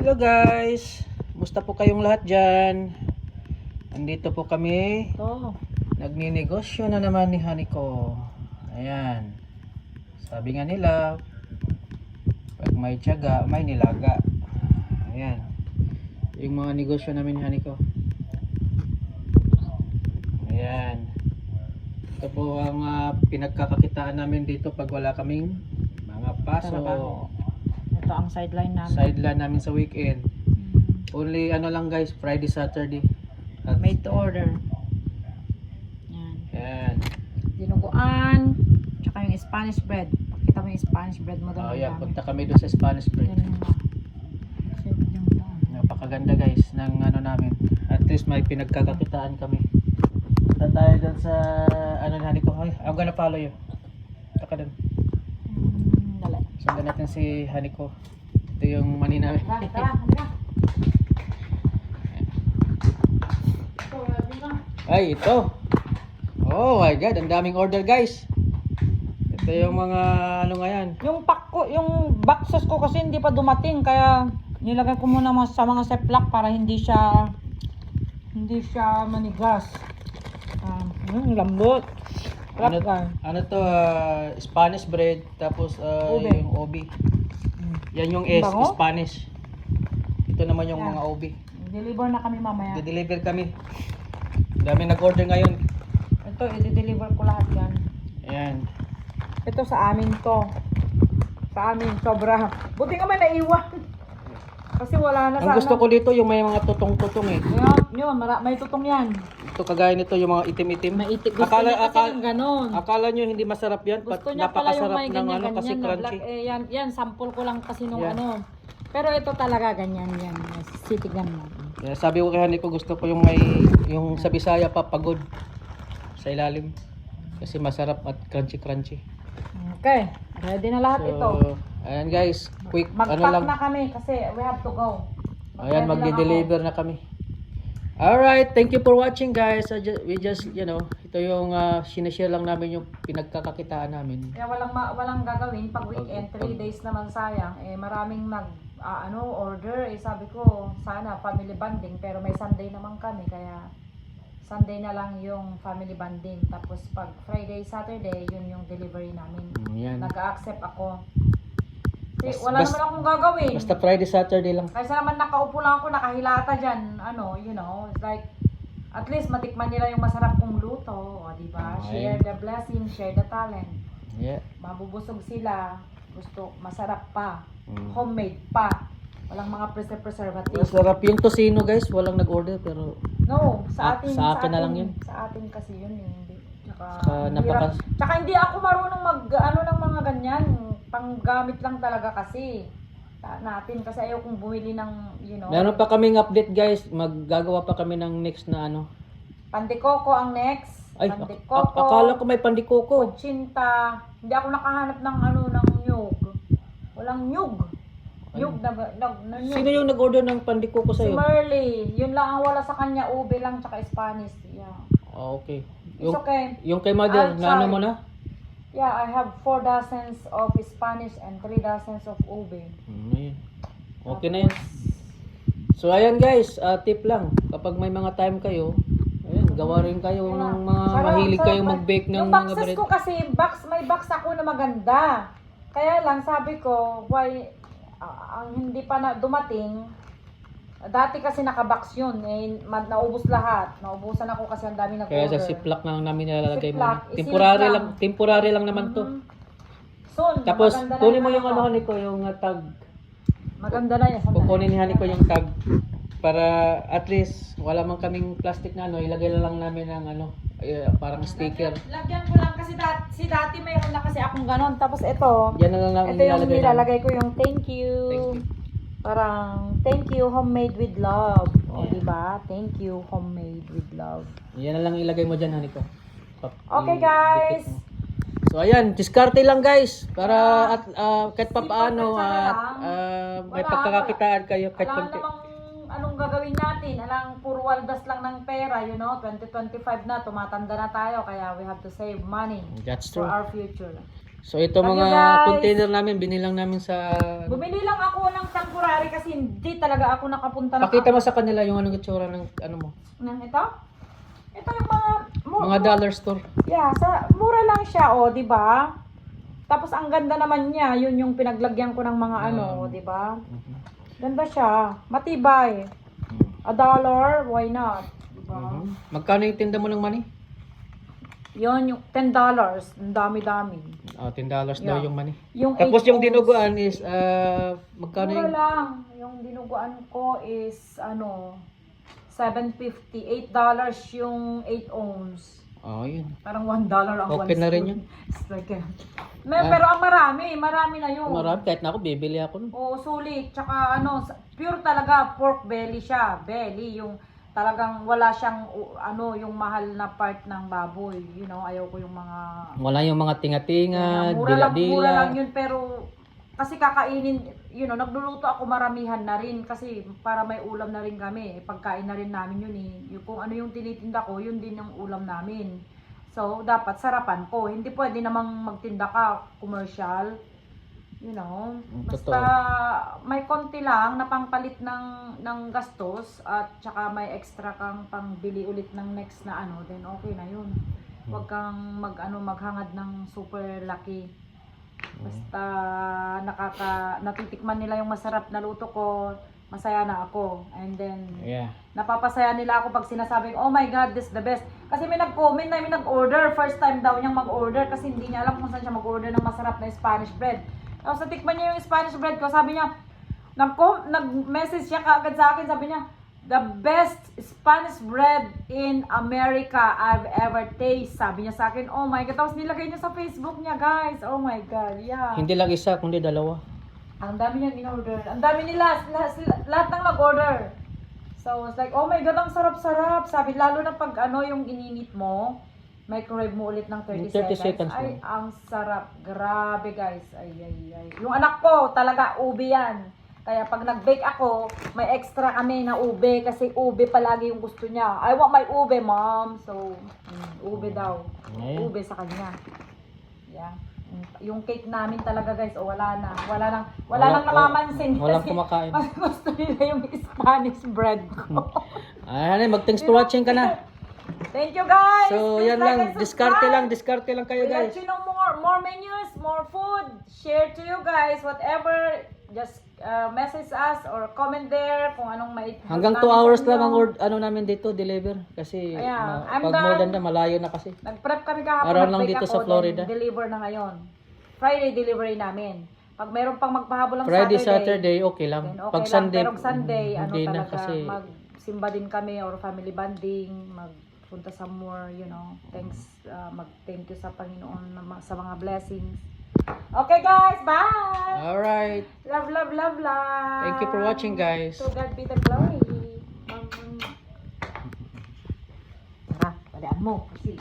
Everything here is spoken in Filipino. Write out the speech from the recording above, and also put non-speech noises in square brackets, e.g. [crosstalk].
Hello guys, musta po kayong lahat dyan? Andito po kami, Oo. nagninegosyo na naman ni Haniko. Ayan, sabi nga nila, pag may tiyaga, may nilaga. Ayan, yung mga negosyo namin ni Haniko. Ayan, ito po ang ah, pinagkakakitaan namin dito pag wala kaming mga paso. Trabaho. Ito ang sideline namin. Sideline namin sa weekend. Mm. Only ano lang guys, Friday, Saturday. At, Made to order. Yan. Yan. Dinuguan. Tsaka yung Spanish bread. Pakita mo yung Spanish bread mo doon. Oh, yan. dami. Punta kami doon sa Spanish bread. Doon. Napakaganda guys ng ano namin. At least may pinagkakakitaan kami. Punta tayo doon sa ano na ko. Ay, I'm gonna follow you. Punta ka doon. Sundan natin si Haniko. Ito yung money namin. Tara, halika. Ay, ito. Oh my god, ang daming order guys. Ito yung mga ano nga yan. Yung pack ko, yung boxes ko kasi hindi pa dumating kaya nilagay ko muna mga- sa mga ziplock para hindi siya hindi siya manigas. Ah, yung lambot. Ano, ano to, ah, Spanish bread, tapos ah, Ube. yung obi. Yan yung S, Bango? Spanish. Ito naman yung mga obi. Deliver na kami mamaya. I-deliver kami. Dami nag-order ngayon. Ito, i-deliver ko lahat yan. Ayan. Ito sa amin to. Sa amin, sobra. Buti nga may naiwan. Kasi wala na Ang gusto ko dito yung may mga tutong-tutong eh. Yun, yun, mara- may tutong yan. Ito kagaya nito yung mga itim-itim. May itik. Gusto Akala, niya kasi akala, yung ganon. akala nyo hindi masarap yan. Gusto niya pala yung may ganyan, ano kasi ganyan na crunchy. black. Eh, yan, yan, sample ko lang kasi nung Yan. ano. Pero ito talaga ganyan yan. Sitigan mo. Yeah, sabi ko kay Haniko gusto ko yung may yung sa Bisaya pa pagod sa ilalim. Kasi masarap at crunchy-crunchy. Okay, ready na lahat ito. Ayan guys, quick Mag-pack ano lang. na kami kasi we have to go. Ayan, magde-deliver na kami. Alright, thank you for watching guys. I we just, you know, ito yung uh, sinashare lang namin yung pinagkakakitaan namin. Kaya walang ma- walang gagawin pag weekend, Pag- 3 pag- days naman sayang. Eh maraming nag ah, ano order. Eh sabi ko sana family bonding pero may Sunday naman kami kaya Sunday na lang yung family bonding. Tapos pag Friday, Saturday, yun yung delivery namin. Mm, Yan. Nag-accept ako. Bas- wala bas- naman akong gagawin. Basta Friday, Saturday lang. Kaysa naman nakaupo lang ako, nakahilata dyan. Ano, you know, it's like, at least matikman nila yung masarap kong luto. O, di ba? Okay. Share the blessing, share the talent. Yeah. Mabubusog sila. Gusto, masarap pa. Mm. Homemade pa. Walang mga preser- preservative. Masarap yung tosino guys, walang nag-order pero No, Ah, sa atin. sa akin na lang yun. Sa atin kasi yun. eh, Hindi. Tsaka, Tsaka napaka-. Tsaka hindi ako marunong mag, ano ng mga ganyan. Panggamit lang talaga kasi. Natin kasi ayaw kong bumili ng, you know. meron pa kaming update guys. Maggagawa pa kami ng next na ano. Pandikoko ang next. Ay, Pandikoko. ak- akala ko may pandikoko. Kutsinta. Hindi ako nakahanap ng ano, ng nyug. Walang nyug. Nyug na, na, na nyug. Sino yung nag-order ng pandikoko Si sa'yo? Merly. Yun lang ang wala sa kanya. Ube lang tsaka Spanish. Yeah. Ah, okay. It's Yung, okay. yung kay mother, na ano mo na? Yeah, I have four dozens of Spanish and three dozens of ube. Hmm, ayun. Okay na yun. So ayan guys, ah, tip lang. Kapag may mga time kayo, ayan, gawa rin kayo ng mga Sarap, mahilig sarap. kayong mag-bake ng Yung mga boxes bread. ko kasi, box, may box ako na maganda. Kaya lang, sabi ko, why, ah, ang hindi pa na dumating, dati kasi nakabox yun, eh, ma- naubos lahat. Naubusan ako kasi ang dami Kaya nag-order. sa ziplock lang namin nilalagay mo. Ziplock, isilip Temporary lang. lang, temporary lang naman to. Mhm. Soon, Tapos maganda na kunin yung mo yung ko. ano Haniko, yung uh, tag. Maganda na yan. Kukunin ni Haniko yung tag para at least wala man kaming plastic na ano, ilagay na lang namin ng ano, eh, parang sticker. Lagyan ko lang kasi dati, si dati mayroon na kasi akong ganon. Tapos ito, Yan na lang namin ito yung nilalagay. nilalagay ko yung thank you. Thank you. Parang thank you homemade with love. O Yeah. di ba? Thank you homemade with love. Yan na lang ilagay mo dyan, Haniko. Okay guys. So ayan, diskarte lang guys para at ah, kahit papaano Sipag at ah, may Wala, pagkakakitaan kayo kahit Alam konti. anong gagawin natin. Alang puro waldas lang ng pera, you know. 2025 na, tumatanda na tayo. Kaya we have to save money That's for true. our future. So ito you, mga guys. container namin, binilang namin sa... Bumili lang ako ng temporary kasi hindi talaga ako nakapunta ng Pakita mo sa kanila yung anong itsura ng ano mo. ng ito. Ito yung mga mu- Mga dollar store. Yeah, sa mura lang siya, oh, 'di ba? Tapos ang ganda naman niya, yun yung pinaglagyan ko ng mga ano, 'di ba? Ganda siya, matibay. A dollar, why not? 'Di ba? Mhm. Magkano yung tinda mo ng money? Yun yung 10 dollars, ang dami-dami. Oh, 10 dollars daw Yeah. yung money. Yung Tapos 8 yung ounce, dinuguan is ah magkano Mura yung lang. Yung dinuguan ko is ano 750, 8 dollars yung 8 ounce. Oh, yun. Parang 1 dollar ang Okay one na rin spoon. yun. [laughs] It's like May, pero ang marami, marami na yun. Marami kahit na ako bibili ako nun. Oo, sulit. Tsaka ano, sa- pure talaga pork belly siya. Belly, yung talagang wala siyang u- ano, yung mahal na part ng baboy. You know, ayaw ko yung mga Wala yung mga tinga-tinga, mura lang, mura lang dila-dila. yun pero kasi kakainin, you know, nagluluto ako maramihan na rin kasi para may ulam na rin kami. Eh, Pagkain na rin namin yun eh. Yung, kung ano yung tinitinda ko, yun din yung ulam namin. So, dapat sarapan ko. Hindi pwede namang magtinda ka commercial. You know, Mm, basta may konti lang na pangpalit ng, ng gastos at saka may extra kang pangbili ulit ng next na ano, then okay na yun. Huwag kang mag, ano, maghangad ng super laki. Basta nakaka, natitikman nila yung masarap na luto ko, masaya na ako. And then, Yeah. napapasaya nila ako pag sinasabing, oh my God, this is the best. Kasi may nag-comment na may nag-order. First time daw niyang mag-order kasi hindi niya alam kung saan siya mag-order ng masarap na Spanish bread. Tapos natikman niya yung Spanish bread ko, sabi niya, nag nag-message siya kaagad sa akin, sabi niya, the best Spanish bread in America I've ever taste. Sabi niya sa akin, oh my God. Tapos nilagay niya sa Facebook niya, guys. Oh my God, yeah. Hindi lang isa, kundi dalawa. Ang dami niyang in-order. Ang dami nila, lahat, lahat ng nag-order. So, it's like, oh my God, ang sarap-sarap. Sabi, lalo na pag ano yung ininit mo, microwave mo ulit ng 30, 30 seconds. seconds Ay, ang sarap. Grabe, guys. Ay, ay, ay. Yung anak ko, talaga, ube yan. Kaya pag nag-bake ako, may extra kami na ube kasi ube palagi yung gusto niya. I want my ube, mom. So, mm, ube daw. Ayan. Ube sa kanya. Yeah. Mm, Yung cake namin talaga guys, o wala na. Wala nang wala, Wala- nang namamansin walang kasi kumakain. [laughs] mas gusto nila yung Spanish bread ko. [laughs] Ay, mag thanks for watching ka na. Thank you guys. So, Please yan like lang. Diskarte lang, diskarte lang kayo We guys. let you know more more menus, more food. Share to you guys whatever. Just uh, message us or comment there kung anong may Hanggang 2 namin sa hours lang ang ord, ano namin dito, deliver. Kasi Ayan, ma- I'm pag more done. than that, malayo na kasi. Nag-prep kami kahapon. Around lang dito ako, sa Florida. then Deliver na ngayon. Friday delivery namin. Pag meron pang magpahabol ng Friday, Saturday, Saturday, okay lang. then okay Pag lang. Sunday, Pero Sunday, ano hindi na talaga, kasi. magsimba din kami or family bonding, magpunta sa more, you know, thanks, uh, mag-thank you sa Panginoon sa mga blessings. Okay guys, bye! Alright. Love, love, love, love! Thank you for watching, guys. To God be the glory. Tara, padaan mo. Kasi